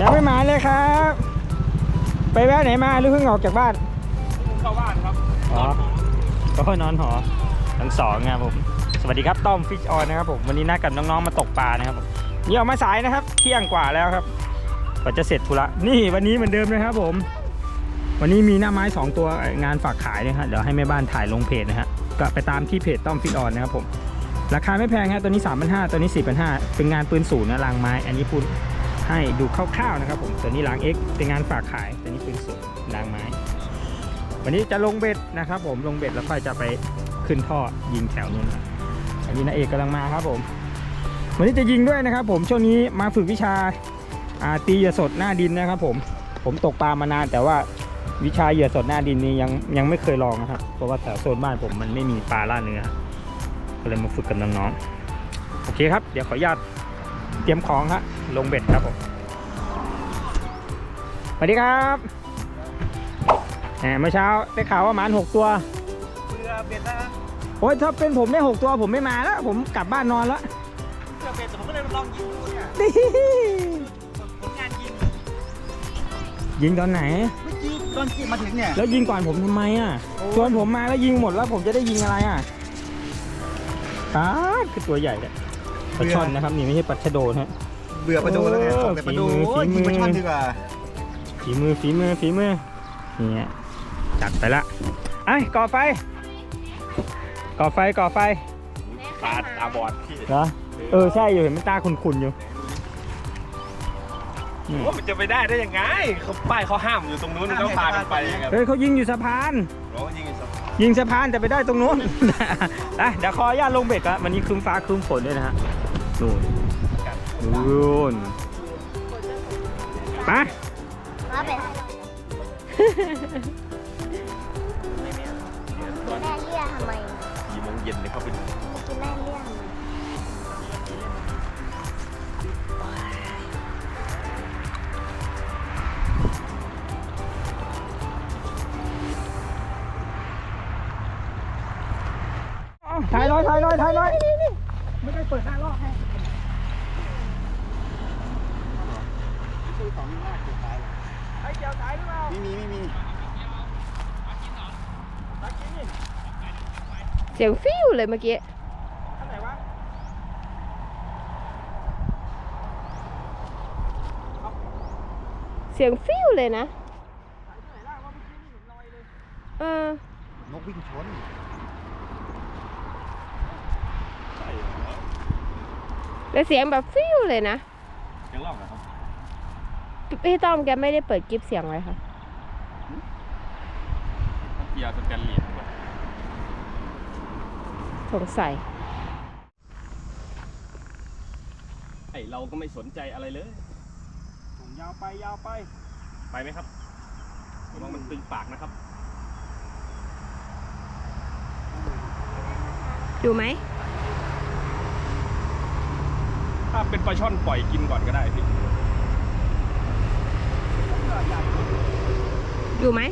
ยังไม่มาเลยครับ ไปแวะไหนมาหรือเพิ่งออกจากบ้านเข้าบ้านครับอ๋อก็นอนหอทั้งสองนะครับผม สวัสดีครับต้อมฟิชออนนะครับผมวันนี้นัดกับน้องๆมาตกปลานะครับผมนี่ออกมาสายนะครับ เที่ยงกว่าแล้วครับกว่าจะเสร็จธุระนี่วันนี้เหมือนเดิมนะครับผม วันนี้มีหน้าไม้สองตัวงานฝากขายนะครับเดี๋ยวให้แม่บ้านถ่ายลงเพจนะฮะก็ไปตามที่เพจต้อมฟิตออนนะครับผม ราคาไม่แพงฮะตัวนี้3 5 0 0ตัวนี้4 5 0 0เป็นงานปืนศูนย์นะรางไม้ อันนี้พูด ให้ดูคร่าวๆนะครับผมตัวนี้ราง X เป็นงานฝากขายตัวนี้ปืนศูนย์รางไม้ วันนี้จะลงเบ็ดนะครับ ผมลงเบ็ดแล้วค่อยจะไปขึ้นท่อยิงแถวนู้นอันนี้นาเอกกำลังมาครับผม วันนี้จะยิงด้วยนะครับ ผมช่วงนี้มาฝึกวิชาอ่าตีเหยื่อสดหน้าดินนะครับ ผมผมตกปลามานานแต่ว่าวิชาเหยื่อสดหน้าดินนี้ยังยังไม่เคยลองนะครับเพราะว่าแถวโซนบ้านผมมันไม่มีปลาล่าเนื้อก็เลยมาฝึกกับน้องๆโอเคครับ เดี๋ยวขออนุญาตเตรียมของครับ ลงเบ็ดครับผมสวัสดีครับแหมเมื่อเช้าได้ข่าวว่าหมานหกตัวเรือเบ็ดนะโอ้ยถ้าเป็นผมได้หกตัวผมไม่มาแล้ว ผมกลับบ้านนอนแล้วเรือเบ็ดผมก็เลยลองยิงดูเนี่ยนี่ผลงานยิงยิงตอนไหน เมื่อกี้ตอนจีมาถึงเนี่ยแล้วยิงก่อนผมทำไมอะโอ้ยชวนผมมาแล้วยิงหมดแล้วผมจะได้ยิงอะไรอะตาดคือตัวใหญ่เลยปลาช่อนนะครับนี่ไม่ใช่ปลาชะโดนะฮะ เบื่อปลาโดแล้วไงโอ้ตกแต่ปลาโดฝีมือฝีมือโอ้ยยิงปลาช่อนดีกว่าฝีมือฝีมือฝีมือนี่จัดไปละไอ้ยก่อไฟ ก่อไฟก่อไฟตาตาบอดพี่เหรอเออใช่อยู่เห็นมันตาขุนๆอยู่นี่ว่ามันจะไปได้ได้ยังไงเขาป้ายเขาห้ามอยู่ตรงนู้นเขาพากันไปไงเฮ้ยเขายิงอยู่สะพานเราก็ยิงอีกสักยิงสะพานแต่ไปได้ตรงนู้นอะเดี๋ยวขออนุญาตลงเบ็ดละวันนี้ครึ้มฟ้าครึ้มฝนด้วยนะฮะนู่น นู่นไปมาเป็นแม่เรียกทำไมกี่โมงเย็นเนี่ยเขาเป็นกินแม่เรียกทำไมถ่ายหน่อยถ่ายหน่อยถ่ายหน่อยไม่ได้เปิดหน้ารอบให้ ไอ้เกี่ยวถ่ายหรือเปล่า ไม่มีไม่มีถ่ายจริงนี่เสียงฟิวเลยเมื่อกี้ท่านไหนวะเสียงฟิวเลยนะถ่ายที่ไหนล่ะว่าเมื่อกี้นี่เห็นรอยเลยเออนกวิ่งชนแล้วเสียงแบบฟิวเลยนะยังรอบนะครับพี่ต้อมแกไม่ได้เปิดกิฟเสียงไว้ค่ะ เกียร์สแตนเลสสงสัย ไอเราก็ไม่สนใจอะไรเลยส่งยาวไปยาวไป ไปไหมครับระวังมันตึงปากนะครับ ดูไหม ถ้าเป็นปลาช่อนปล่อยกินก่อนก็ได้พี่ดูไหม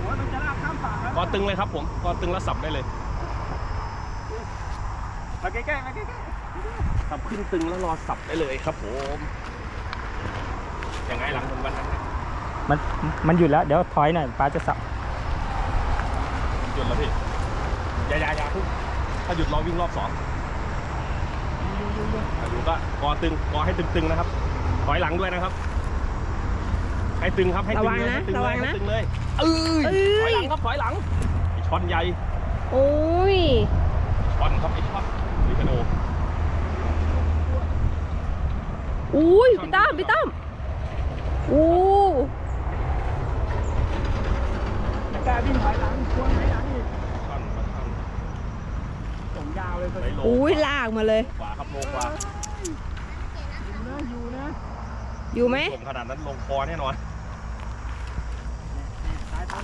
โอ้ยมันจะลากข้ามฝั่งแล้ว ก อตึงเลยครับผมกอตึงแล้วสับได้เลยมาใกล้ๆมาใกล้สับขึ้นตึงแล้วรอสับได้เลยครับผมยังไงหลังวันนั้นๆมันมันหยุดแล้วเดี๋ยวถอยหน่อยป้าจะสับหยุดแล้วพี่อยาอยาอยาพุ่งถ้าหยุดรอวิ่งรอบสองถ้าอยู่ก็กอตึงกอให้ตึงๆนะครับถอยหลังด้วยนะครับ ให้ตึงครับให้ตึงเลยให้ตึงเลยให้ตึงเลยเอ้ยเอ้ถอยยหลังครับถอยหลังไอช้อนใหญ่โอ้ยช้อนครับไอช้อนนี่กระโดดอุ้ยพี่ต้อมพี่ต้อมอู้ไม่กล้าวิ่งถอยหลังควรถอยหลังอีกช้อนช้อนช้อนส่งยาวเลยไหลโลอุ้ยลากมาเลย ขวาครับโลขวานะอยู่นะอยู่ไหมส่งขนาดนั้นลงคอแน่นอน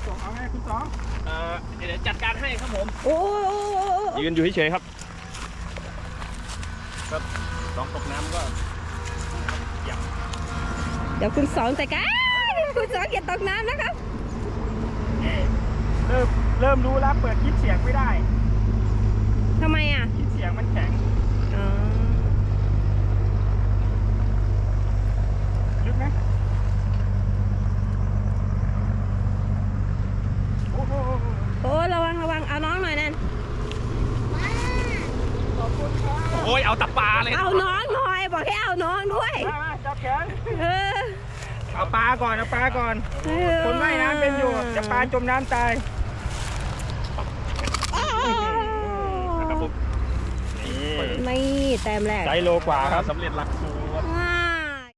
สายตามส่งเอาไงคุณสองเอ่อเดี๋ยวจัดการให้ครับผม โอ้ยโอ้ยโอ้ยโอ้ยยืนอยู่เฉยๆครับ ครับลองตกน้ำก็อย่าเดี๋ยวคุณสองแต่กันคุณสองอย่าตกน้ำนะครับ เริ่มเริ่มรู้แล้วเปิดคลิปเสียงไม่ได้ทำไมอะ คลิปเสียงมันแข็ง อ๋อ น้องด้วยมามาจับแขนเออเอาปลาก่อนเอาปลาก่อน เออคนว่ายน้ำเป็นอยู่จะปลาจมน้ำตายนะครับผมนี่ไม่แต้มแรกไซส์โลกว่าครับสำเร็จหลักสูตรว้าว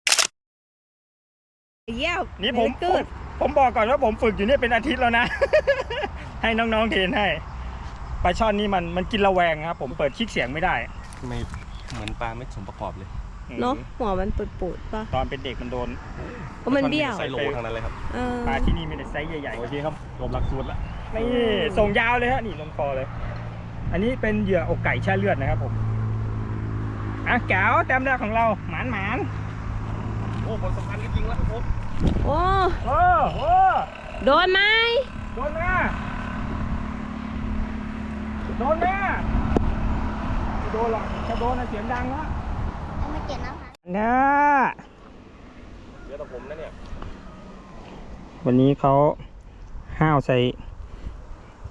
เยี่ยมนี่ผมเกิดผมบอกก่อนว่าผมฝึกอยู่เนี่ยเป็นอาทิตย์แล้วนะ ให้น้องๆเทรนให้ปลาช่อนนี่มันมันกินระแวงครับ ผมเปิดคลิกเสียงไม่ได้ ไม่ เหมือนปลาไม่สมประกอบเลยเนาะหัวมันปูดปูดๆป่ะตอนเป็นเด็กมันโดน เพราะมันเบี้ยวไซโลทางนั้นเลยครับเออปลาที่นี่มีแต่ไซส์ใหญ่โอเคครับรวมหลักสูตรละๆนี่ส่งยาวเลยฮะนี่ลงคอเลย อันนี้เป็นเหยื่ออกไก่แช่เลือดนะครับผมอะแก้วแต้มแรกของเราหมานหมานโอ้ผลสำคัญจริงๆแล้วครับผมโอ้ๆโอ้โหโดนไหมโดนแม่โดนแม่ไม่ โดนหรอกถ้าโดนนะเสียงดังละเอามาเก็บนะคะนะเดี๋ยวแต่ผมนะเนี่ย วันนี้เขาห้าวใส่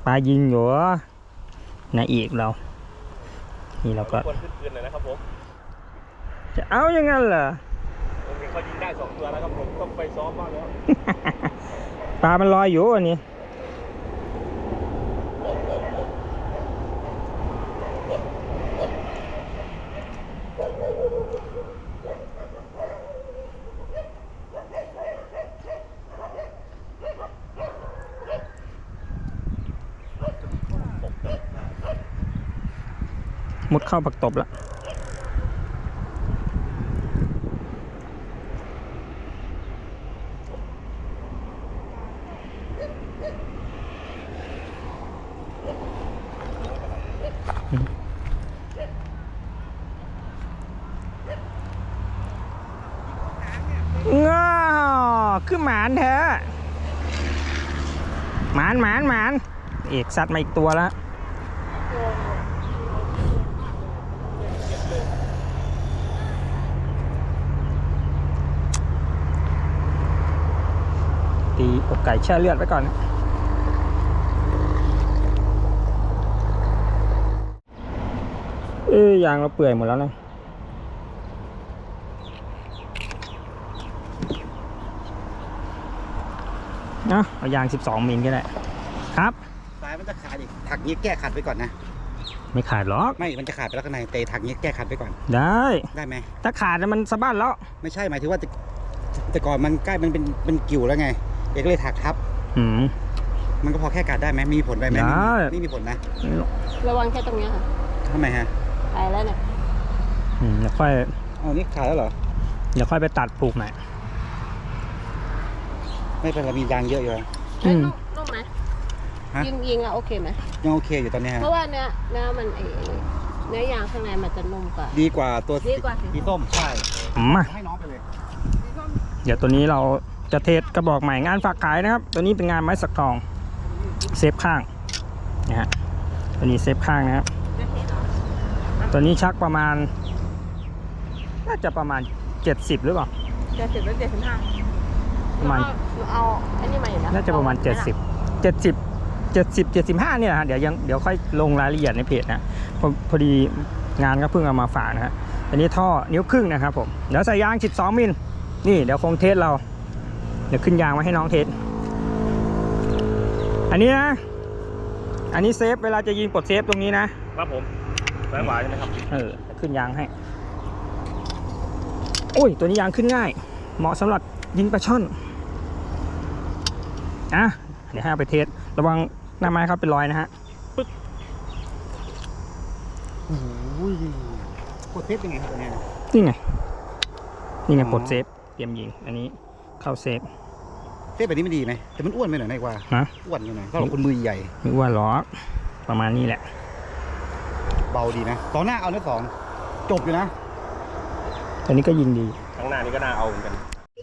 ปลายิงอยู่เหรอนาอีกเรา นี่เราก็ควรขึ้นคืนหน่อยนะครับผม จะเอาอย่างนั้นเหรอผมเห็นเขายิงได้สองตัวแล้วครับผมต้องไปซ้อมบ้างแล้ว ปลามันลอยอยู่อันนี้ มุดเข้าปักตบแล้วง้อคือหมานแท้หมานหมานหมานเอกสัตว์มาอีกตัวแล้ว ตีอกไก่แช่เลือดไว้ก่อนนะเอ้ยยางเราเปื่อยหมดแล้วนะเนาะเอายาง 12 มิลก็ได้ ครับ สายมันจะขาดอีก ถักนี้แก้ขัดไปก่อนนะ ไม่ขาดหรอก ไม่ มันจะขาดไปแล้วข้างในแต่ถักนี้แก้ขัดไปก่อน ได้ ได้ไหม ถ้าขาดแล้วมันสะบัดแล้ว ไม่ใช่หมายถึงว่าแต่แต่ก่อนมันใกล้มันเป็นเป็นกิ่วแล้วไง เอกเลยถักทับ อืม มันก็พอแค่กัดได้ไหมมีผลไปไหมได้ ไม่มีไม่มีผลนะระวังแค่ตรงเนี้ยค่ะทำไมฮะไปแล้วเนี่ยอืมเดี๋ยวค่อยอ๋อนี่ขาดแล้วเหรอ เดี๋ยวค่อยไปตัดปลูกใหม่ ไม่เป็นไรมียางเยอะอยู่แล้วเอ้ยอืม นุ่มนุ่มไหมฮะ ยิงยิงอะโอเคไหมยังโอเคอยู่ตอนนี้ฮะเพราะว่าเนื้อเนื้อมันไอเนื้อยางข้างในมันจะนุ่มกว่า ดีกว่าตัวดีกว่าสี สีส้มใช่มาให้น้องไปเลย เดี๋ยวตัวนี้เรา จะเทสกระบอกใหม่งานฝากขายนะครับ ตัวนี้เป็นงานไม้สักทองเซฟข้างนะฮะตัวนี้เซฟข้างนะครับ ตัวนี้ชักประมาณ น่าจะประมาณ 70 หรือเปล่าเจ็ดสิบหรือเจ็ดสิบห้าประมาณเอาอันนี้มาอยู่แล้วน่าจะประมาณ 70 70 70 75เนี่ยนะฮะเดี๋ยวยังเดี๋ยวค่อยลงรายละเอียดในเพจนะพอพอดีงานก็เพิ่งเอามาฝากนะฮะอันนี้ท่อนิ้วครึ่งนะครับผมเดี๋ยวใส่ยาง 12 มิลนี่เดี๋ยวคงเทสเรา เดี๋ยวขึ้นยางมาให้น้องเทสอันนี้นะ อันนี้เซฟเวลาจะยิงปลดเซฟตรงนี้นะครับผมซ้ายขวาใช่ไหมครับ เออ ขึ้นยางให้โอ้ย ตัวนี้ยางขึ้นง่าย เหมาะสำหรับยิงปลาช่อน อะ เดี๋ยวให้เอาไปเทส ระวังหน้าไม้เขาเป็นรอยนะฮะโอ้ยกดเทปยังไงครับตัวเนี้ยนี่ไง นี่ไงอ๋อปลดเซฟ เตรียมยิง อันนี้ เข้าเซฟเทปแบบนี้ไม่ดีไหมแต่มันอ้วนไปหน่อยนายกว่านะอ้วนอยู่หน่อยสำหรับคนมือใหญ่ไม่ว่าหรอกประมาณนี้แหละ เบาดีนะสองหน้าเอานะสองจบอยู่นะตัวนี้ก็ยิงดีข้างหน้านี่ก็น่าเอาเหมือนกัน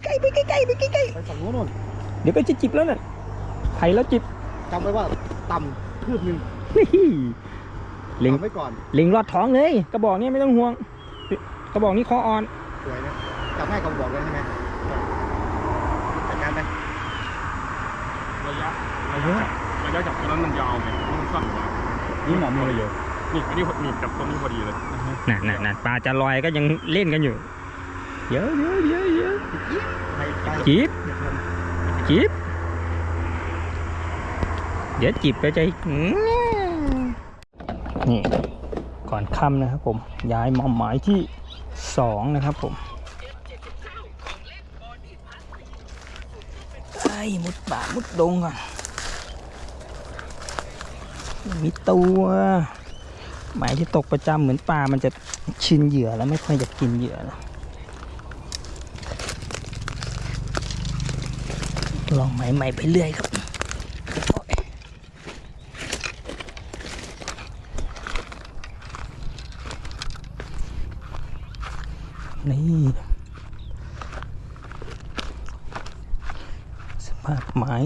ใกล้ไปใกล้ไปใกล้ไปฝั่งนู้นนู่นเดี๋ยวก็จะจิบแล้วน่ะไถแล้วจิบจำไว้ว่าต่ำคืบหนึ่งนี่เล็งต่ำไว้ก่อนเล็งรอดท้องเลยกระบอกนี้ไม่ต้องห่วงกระบอกนี้คออ่อนสวยนะจำง่ายกว่าบอกเลยใช่ไหมจัดการไป ระยะระยะระยะจากตรงนั้นมันยาวไปมันสั้นกว่านี่หมอมือเยอะนี่อันนี้หนีบกับตรงนี้พอดีเลยน่ะน่ะน่ะปลาจะลอยก็ยังเล่นกันอยู่เยอะเยอะเยอะเยอะไปไปจีบจีบเดี๋ยวจีบแล้วจะอืมนี่ก่อนค่ำนะครับผมย้ายหมอมหมายที่สองนะครับผมไอ้ มุดป่ามุดดงก่อนมีตัวหมายที่ตกประจำเหมือนปลามันจะชินเหยื่อแล้วไม่ค่อยจะกินเหยื่อนะลองใหม่ๆไปเรื่อยครับนี่ ภาพหมาย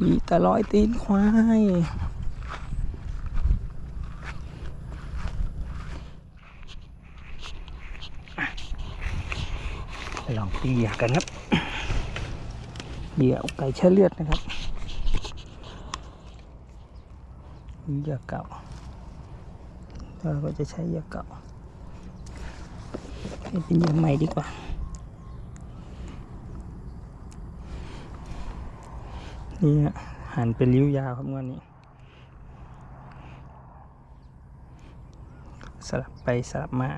มีแตะรอยตีนควาย ลองตีเหยื่อกันครับเหยื่อไก่เชื่อเลือดนะครับเหยื่อเก่าเราก็จะใช้เหยื่อเก่าให้เป็นเหยื่อใหม่ดีกว่า นี่หันเป็นริ้วยาวครับงวันนี้ สลับไปสลับมา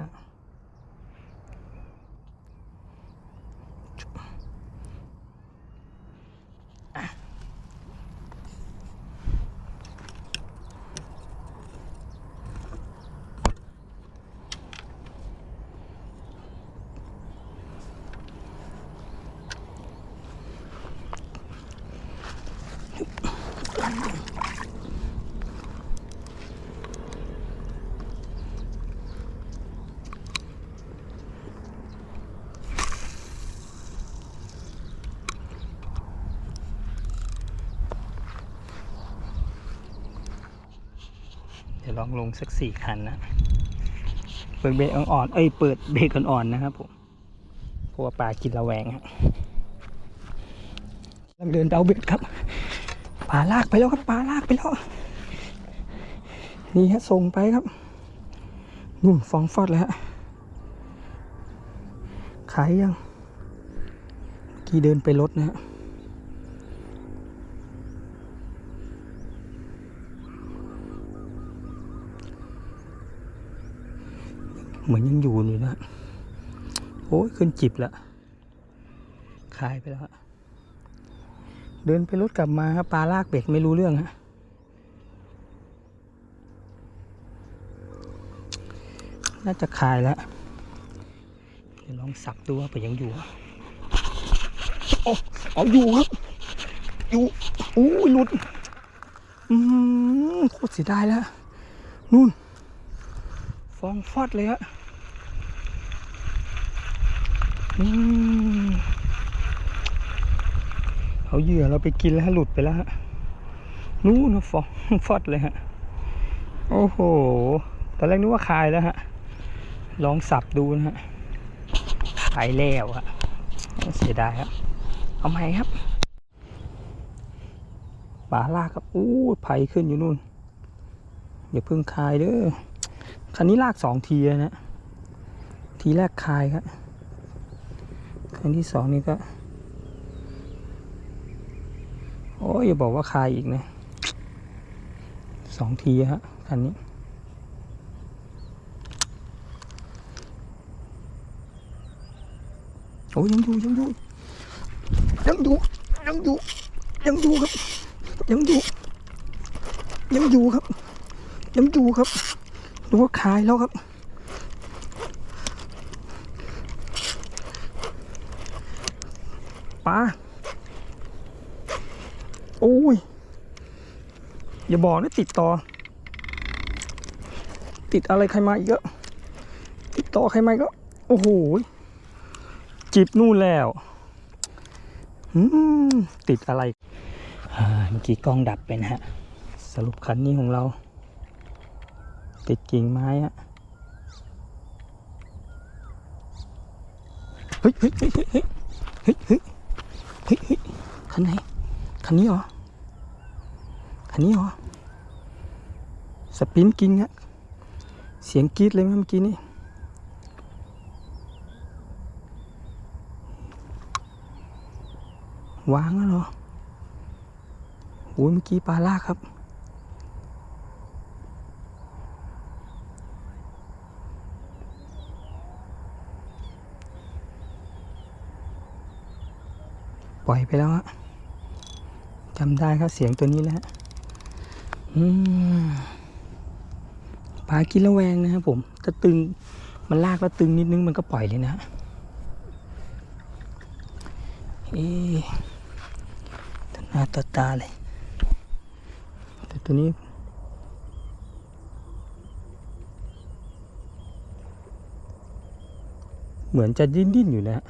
ดี๋ยวลองลงสักสี่คันนะเปิดเบรกอ่อนๆเอ้ยเปิดเบรกอ่อนๆนะครับผมเพราะว่าปลากินระแวงฮะกำลังเดินเดาเบ็ดครับปลาลากไปแล้วครับปลาลากไปแล้วนี่ฮะส่งไปครับนุ่นฟองฟอดเลยฮะขายยังเมื่อกี้เดินไปรถนะฮะ เหมือนยังอยู่เลยนะ โอ้ยขึ้นจิบล้วคายไปแล้วฮะเดินไปรถกลับมาครับปลาลากเบ็ดไม่รู้เรื่องฮะน่าจะคายแล้วเดี๋ยวลองสับดูว่าไปยังอยู่อะโอ้เอาอยู่ครับ อยู่อู้ยหลุดอืมโคตรเสียดายแล้วนู่นฟองฟอดเลยฮะอืม เอาเหยื่อเราไปกินแล้วหลุดไปแล้วฮะนู่นนะฟองฟอดเลยฮะ โอ้โห ตอนแรกนึกว่าคายแล้วฮะ ลองสับดูนะฮะคายแล้วฮะเสียดายครับ เอาไหมครับป่าลากครับอู้ไผ่ขึ้นอยู่นู่นอย่าเพิ่งคายเด้อ คันนี้ลากสองทีนะ ทีแรกคายครับ คันที่สองนี่ก็ โอ้ยอย่าบอกว่าคายอีกนะสองทีฮะคันนี้ โอ้ยยังอยู่ยังอยู่ยังอยู่ยังอยู่ยังอยู่ครับ ยังอยู่ ยังอยู่ครับ ยังอยู่ครับดูว่าคายแล้วครับ ปลาโอ้ย อย่าบอกนะติดต่อ ติดอะไรใครมาอีกเยอะติดต่อใครมาอีก็ โอ้โหจิบนู่นแล้วอืมติดอะไรอ่าเมื่อกี้กล้องดับไปนะฮะ สรุปคันนี้ของเรา ติดกิ่งไม้อะเฮ้ยเฮ้ยเฮ้ยเฮ้ยเฮ้ย เฮ้ยคันไหน คันนี้เหรอ คันนี้เหรอ สปินกิ้งอะเสียงกรี๊ดเลยเมื่อกี้นี่วางแล้วเหรอโอ้ยเมื่อกี้ปลาลากครับ ปล่อยไปแล้วฮะจำได้ครับเสียงตัวนี้แล้วฮะอืมปลากินล้วแวงนะครับผมถ้าตึงมันลากแล้วตึงนิดนึงมันก็ปล่อยเลยนะเอ๊ต่อหน้าต่อตาเลย แต่ตัวนี้เหมือนจะดิ้นดิ้นๆอยู่นะฮะ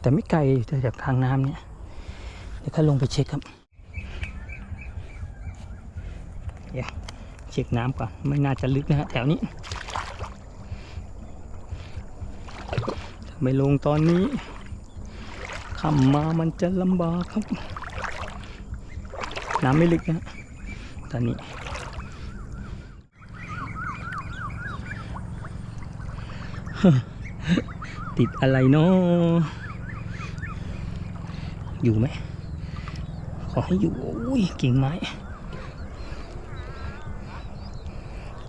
แต่ไม่ไกลจากทางน้ำเนี่ย เดี๋ยวข้าลงไปเช็คครับเดี๋ยวเช็คน้ำก่อน ไม่น่าจะลึกนะฮะแถวนี้ถ้าไม่ลงตอนนี้ขับมามันจะลำบากครับ น้ำไม่ลึกนะตอนนี้ติดอะไรเนาะอยู่ไหม ขอให้อยู่โอ้ยกิ่งไม้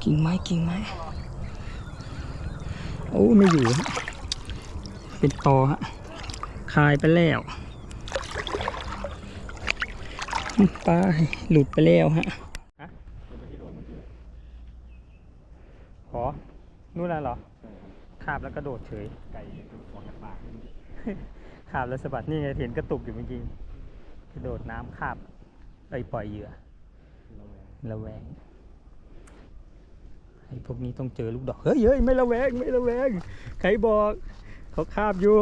กิ่งไม้กิ่งไม้ โอ้ไม่อยู่ เป็นตอฮะคายไปแล้วปลาหลุดไปแล้วฮะขอนู่นน่ะเหรอขาบแล้วกระโดดเฉยไก่ออกจากปากขาบแล้วสะบัดนี่ไงเห็นกระตุกอยู่เมื่อกี้ กระโดดน้ำขาบเอ้ยปล่อยเหยื่อระแวงไอ้พวกนี้ต้องเจอลูกดอกเฮ้ยเฮ้ยไม่ระแวงไม่ระแวงใครบอกเขาคาบอยู่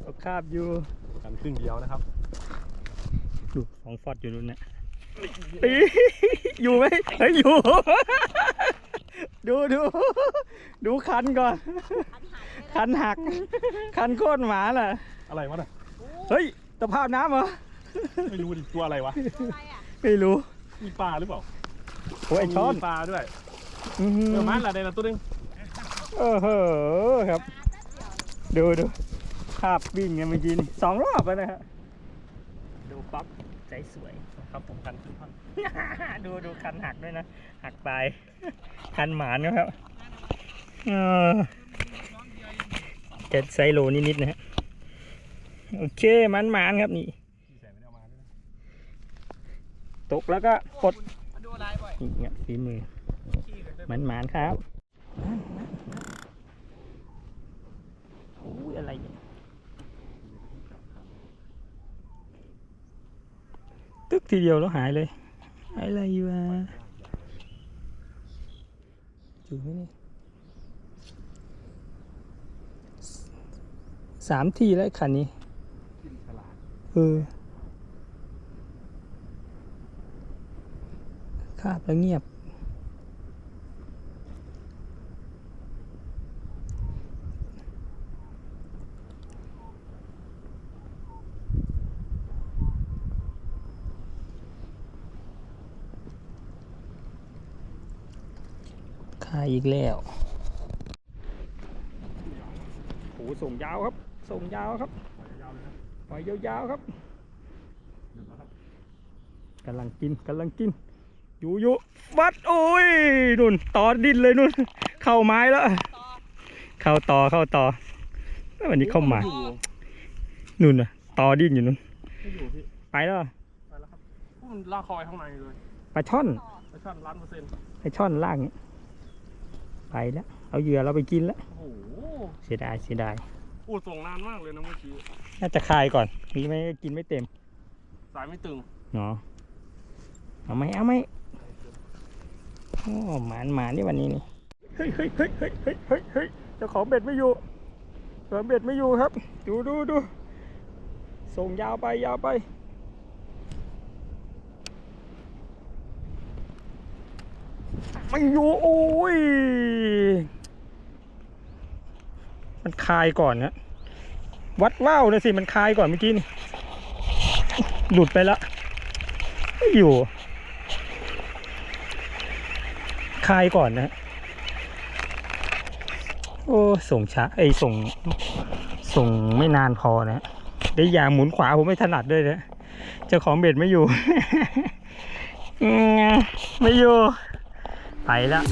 เขาคาบอยู่กันครึ่งเดียวนะครับดูสองฟอดอยู่นู่นน่ะปีอยู่ไหมเฮ้ยอยู่ ดูดูดูคันก่อน คันหัก คันโคตรหมาน่ะ อะไรวะน่ะเฮ้ย ตะภาพน้ำเหรอ ไม่รู้ดิตัวอะไรวะไม่รู้ มีปลาหรือเปล่าโอ้ยไอ้ช้อนมีปลาด้วยอื้อหือเออมันละในละตัวหนึงเออเหอะครับ ดูดูภาพวิ่งเนี่ยเมื่อกี้นี่สองรอบแล้วนะฮะดูป๊อปใจสวย ครับผมกันครึ่งท่อนดูดูคันหักด้วยนะ หักปลาย คันหมานนะครับเออจะไซโลนิดๆนะฮะ โอเคมันหมานครับนี่ตกแล้วก็กดนี่เงี้ยฝีมือมันหมานครับโอ้ยอะไรเนี่ยตึกทีเดียวแล้วหายเลยอะไรวะอยู่ไหมนี่สามทีแล้วคันนี้ เออคาบแล้วเงียบ คายอีกแล้วโหส่งยาวครับ ส่งยาวครับ ปล่อยยาวๆครับกำลังกินกำลังกินอยู่อยู่วัดโอ้ยนุ่นต่อดินเลยนุ่นเข้าไม้แล้ว เข้าต่อเข้าต่อแล้ววันนี้เข้าไม้นุ่นน่ะต่อดินอยู่นุ่นไม่อยู่พี่ไปแล้วไปแล้วครับมันลากคอยข้างในเลยปลาช่อนไปช่อนล้านเปอร์เซ็นต์ไอช่อนล่างนี้ไปแล้วเอาเหยื่อเราไปกินแล้วโอ้โหเสียดายเสียดายโอ้ส่งนานมากเลยนะเมื่อกี้น่าจะคายก่อนมีไหมกินไม่เต็ม สายไม่ตึงเนาะเอาไหมเอาไหมโอ้หมานหมานนี่วันนี้นี่เฮ้ยเฮ้ยเฮ้ยเฮ้ยเฮ้ยเฮ้ยเฮ้ยเจ้าของเบ็ดไม่อยู่เจ้าของเบ็ดไม่อยู่ครับ ดูดูดูส่งยาวไปยาวไปไม่อยู่โอ้ย มันคายก่อนนะวัดว่าวนะสิมันคายก่อนเมื่อกี้นี่หลุดไปแล้วไม่อยู่ คายก่อนนะ โอ้ส่งช้าไอ้ส่ง ส่งไม่นานพอนะได้ยางหมุนขวาผมไม่ถนัดด้วยนะเจ้าของเบ็ดไม่อยู่ ไม่อยู่ ไปแล้ว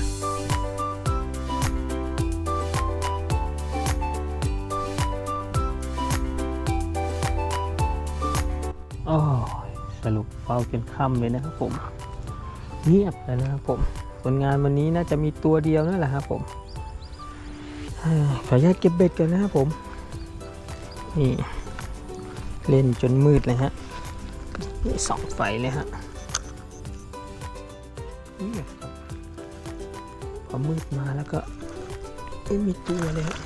สรุปเฝ้าจนค่ำเลยนะครับผมเงียบเลยนะครับผมผลงานวันนี้น่าจะมีตัวเดียวนั่นแหละครับผมขออนุญาตเก็บเบ็ดกันนะครับผมนี่เล่นจนมืดเลยฮะนี่สองไฟเลยฮะพอมืดมาแล้วก็ไม่มีตัวเลยฮะ